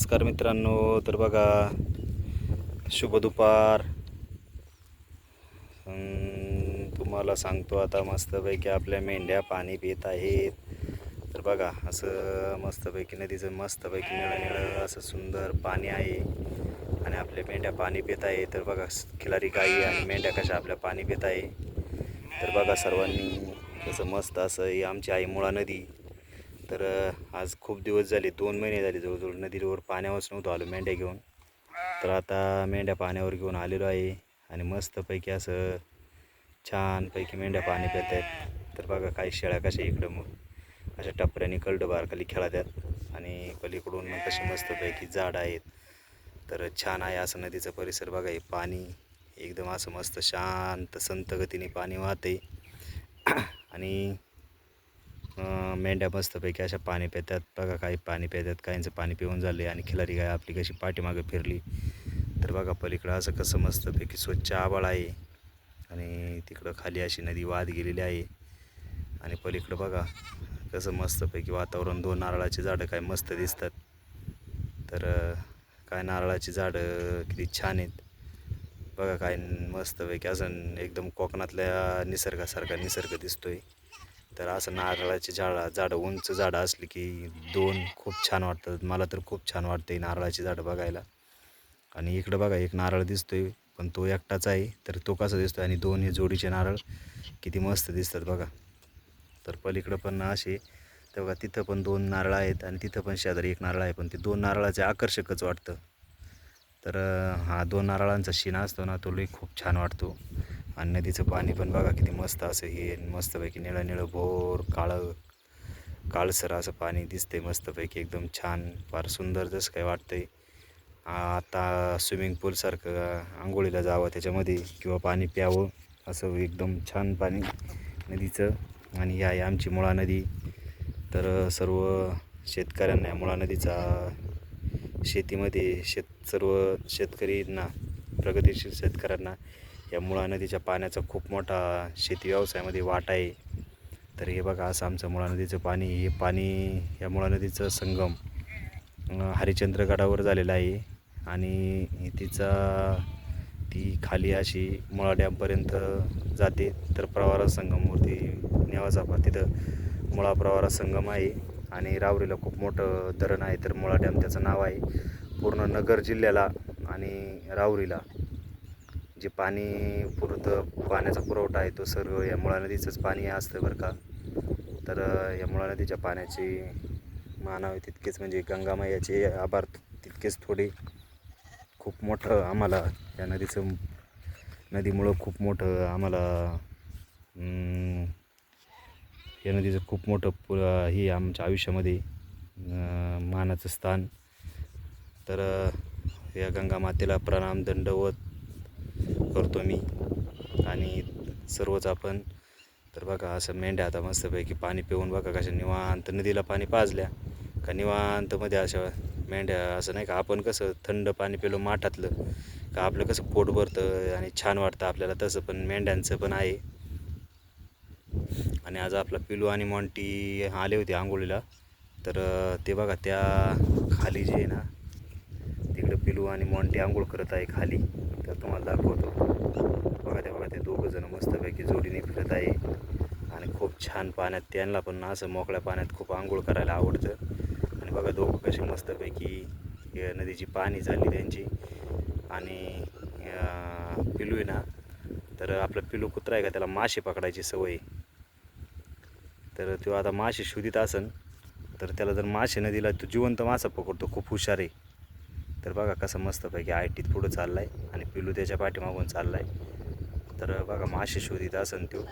नमस्कार मित्रांनो तर बघा शुभ दुपार. तुम्हाला सांगतो आता मस्तपैकी आपल्या मेंढ्या पाणी पित आहेत. तर बघा असं मस्तपैकी नदीचं मस्तपैकी निळं निळं असं सुंदर पाणी आहे. आणि आपल्या मेंढ्या पाणी पित आहे तर बघा खिलारी गाई आणि मेंढ्या कशा आपल्या पाणी पित आहे. तर बघा सर्वांनी कसं मस्त असं ही आमची आई मुळा नदी. तर आज खूप दिवस झाले दोन महिने झाले जवळजवळ नदीवर पाण्यावरच नव्हतो आलो मेंढ्या घेऊन. तर आता मेंढ्या पाण्यावर घेऊन आलेलो आहे आणि मस्तपैकी असं छानपैकी मेंढ्या पाणी पित आहेत. तर बघा काही शेळ्या कशा इकडं मग अशा टपऱ्याने कल्ड बारखाली खेळत आहेत आणि पलीकडून मग कशी मस्तपैकी झाडं आहेत. तर छान आहे असं नदीचा परिसर बघा हे पाणी एकदम असं मस्त शांत संत गतीने पाणी वाहते आणि मेंढ्या मस्तपैकी अशा पाणी पितात. बघा काही पाणी पितात काहींचं पाणी पिऊन झाले आणि खिलारी गाय आपली कशी पाठीमागं फिरली. तर बघा पलीकडं असं कसं मस्तपैकी स्वच्छ आबाळ आहे. आणि तिकडं खाली अशी नदी वाहत गेलेली आहे. आणि पलीकडं बघा कसं मस्तपैकी वातावरण दोन नारळाची झाडं काय मस्त दिसतात. तर काय नारळाची झाडं किती छान आहेत. बघा काय मस्तपैकी असं एकदम कोकणातल्या निसर्गासारखा निसर्ग दिसतोय. तर असं नारळाची झाडं झाडं उंच झाडं असली की दोन खूप छान वाटतात. मला तर खूप छान वाटते नारळाची झाडं बघायला. आणि इकडं बघा एक नारळ दिसतोय पण तो एकटाच आहे. तर तो कसा दिसतोय? आणि दोन हे जोडीचे नारळ किती मस्त दिसतात बघा. तर पलीकडं पण असे तर बघा तिथं पण दोन नारळ आहेत आणि तिथं पण शेजारी एक नारळ आहे. पण ते दोन नारळाचे आकर्षकच वाटतं. तर हा दोन नारळांचा शिना असतो ना तो लई खूप छान वाटतो. आणि नदीचं पाणी पण बघा किती मस्त असं हे मस्तपैकी निळं निळं भोर काळं काळसर असं पाणी दिसते मस्तपैकी एकदम छान फार सुंदर जसं काय वाटतंय. आता स्विमिंग पूलसारखं आंघोळीला जावं त्याच्यामध्ये किंवा पाणी प्यावं असं एकदम छान पाणी नदीचं. आणि ही आहे आमची मुळा नदी. तर सर्व शेतकऱ्यांना या मुळा नदीचा शेतीमध्ये शेत सर्व शेतकरींना प्रगतीशील शेतकऱ्यांना या मुळा नदीच्या पाण्याचा खूप मोठा शेती व्यवसायामध्ये वाटा आहे. तर हे बघा असं आमचं मुळा नदीचं पाणी हे पाणी या मुळा नदीचं संगम हरिचंद्रगडावर हरिश्चंद्रगडावर झालेला आहे. आणि तिचा ती खाली अशी मुळा डॅमपर्यंत जाते. तर प्रवारा संगमवरती नेवाजापा तिथं मुळा प्रवारा संगम आहे. आणि रावरीला खूप मोठं धरण आहे. तर मुळा डॅम त्याचं नाव आहे. पूर्ण नगर जिल्ह्याला आणि रावरीला. जे पाणी पुरतं पाण्याचा पुरवठा आहे तो सर्व या मुळा नदीचंच पाणी असतं बरं का. तर यमुळा या मुळा नदीच्या पाण्याची मानावे तितकेच म्हणजे गंगामायाचे आभार तितकेच थोडे. खूप मोठं आम्हाला या नदीचं नदीमुळं खूप मोठं आम्हाला या नदीचं खूप मोठं पु ही आमच्या आयुष्यामध्ये मानाचं स्थान. तर या गंगा मातेला प्रणाम दंडवत करतो मी. आणि सर्वच आपण तर बघा असं मेंढ्या आता मस्तपैकी पाणी पिऊन बघा कशा निवांत नदीला पाणी पाजल्या. का निवांतमध्ये अशा मेंढ्या असं नाही का आपण कसं थंड पाणी पिलो माठातलं का आपलं कसं पोट भरतं आणि छान वाटतं आपल्याला तसं पण मेंढ्यांचं पण आहे. आणि आज आपला पिलू आणि मॉन्टी आले होते आंघोळीला. तर ते बघा त्या खाली जे आहे ना पिलू आणि मॉन्टी आंघोळ करत आहे खाली. तर तुम्हाला दाखवतो. बघा ते बघा ते दोघं जण मस्तपैकी जोडीने फिरत आहे. आणि खूप छान पाण्यात त्यांना पण असं मोकळ्या पाण्यात खूप आंघोळ करायला आवडतं. आणि बघा दोघं कसे मस्तपैकी नदीची पाणी झाली त्यांची. आणि पिलू आहे ना तर आपला पिलू कुत्रा आहे का त्याला मासे पकडायची सवय. तर तो आता मासे शोधित असन तर त्याला जर मासे नदीला तो जिवंत मासा पकडतो खूप हुशार आहे. तर बघा कसं मस्तपैकी आयटीत पुढं चालला आहे आणि पिलू त्याच्या पाठीमागून चालला आहे तर बघा मासे शोधित असन तो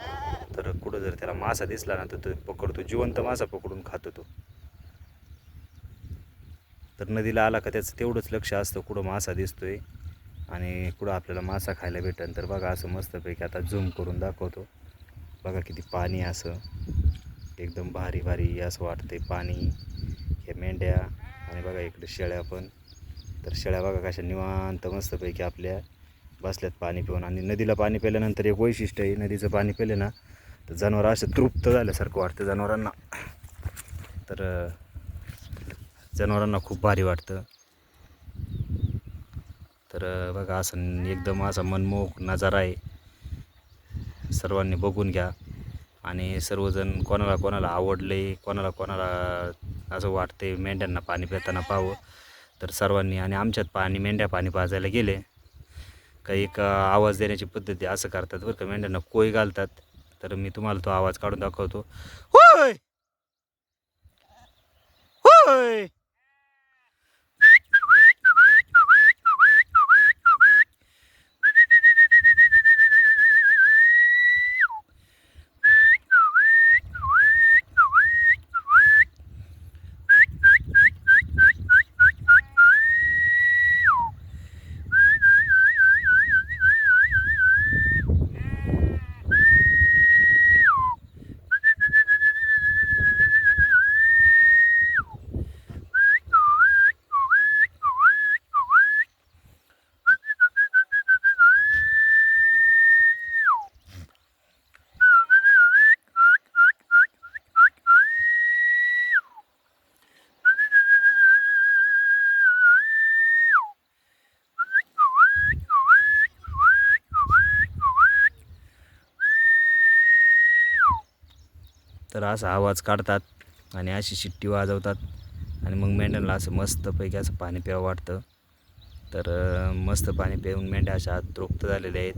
तर कुठं जर त्याला मासा दिसला ना तर तो पकडतो. जिवंत मासा पकडून खातो तो. तर नदीला आला का त्याचं तेवढंच लक्ष असतं कुठं मासा दिसतोय. आणि कुठं आपल्याला मासा खायला भेटेल तर बघा असं मस्तपैकी आता झूम करून दाखवतो. बघा किती पाणी असं. एकदम भारी भारी असं वाटतंय पाणी. हे मेंढ्या. आणि बघा इकडे शेळ्या पण. तर शेळ्या बघा कशा निवांत मस्तपैकी आपल्या बसल्यात पाणी पिऊन. आणि नदीला पाणी प्यायल्यानंतर एक वैशिष्ट्य आहे नदीचं पाणी प्याले ना तर जनावर असं तृप्त झाल्यासारखं वाटतं जनावरांना. तर जनावरांना खूप भारी वाटतं. तर बघा असं एकदम असा मनमोहक नजारा आहे. सर्वांनी बघून घ्या. आणि सर्वजण कोणाला कोणाला आवडले कोणाला कोणाला असं वाटते मेंढ्यांना पाणी पिताना पाहावं. तर सर्वांनी आणि आमच्यात पाणी मेंढ्या पाणी पाजायला गेले. काही एक आवाज देण्याची पद्धती असं करतात बरं का. मेंढ्यांना कोय घालतात. तर मी तुम्हाला तो आवाज काढून दाखवतो. होय! होय! तर असा आवाज काढतात आणि अशी शिट्टी वाजवतात. आणि मग मेंढ्यांना असं मस्तपैकी असं पाणी प्यावं वाटतं. तर मस्त पाणी पिऊन मेंढ्या अशा आत तृप्त झालेल्या आहेत.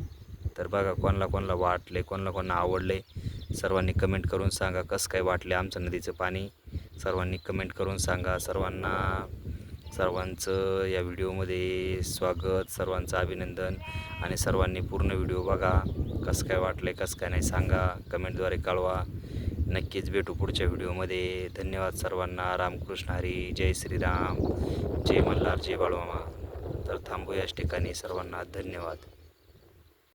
तर बघा कोणाला कोणाला वाटले कोणाला कोणाला आवडले सर्वांनी कमेंट करून सांगा कसं काय वाटले आमचं नदीचं पाणी. सर्वांनी कमेंट करून सांगा. सर्वांना सर्वांचं या व्हिडिओमध्ये स्वागत सर्वांचं अभिनंदन. आणि सर्वांनी पूर्ण व्हिडिओ बघा. कसं काय वाटले कसं काय नाही सांगा. कमेंटद्वारे कळवा. नक्कीच भेटू पुढच्या व्हिडिओमध्ये. धन्यवाद सर्वांना. रामकृष्ण हरी. जय श्रीराम. जय मल्हार. जय बाळूमामा. तर थांबू याच ठिकाणी. सर्वांना धन्यवाद.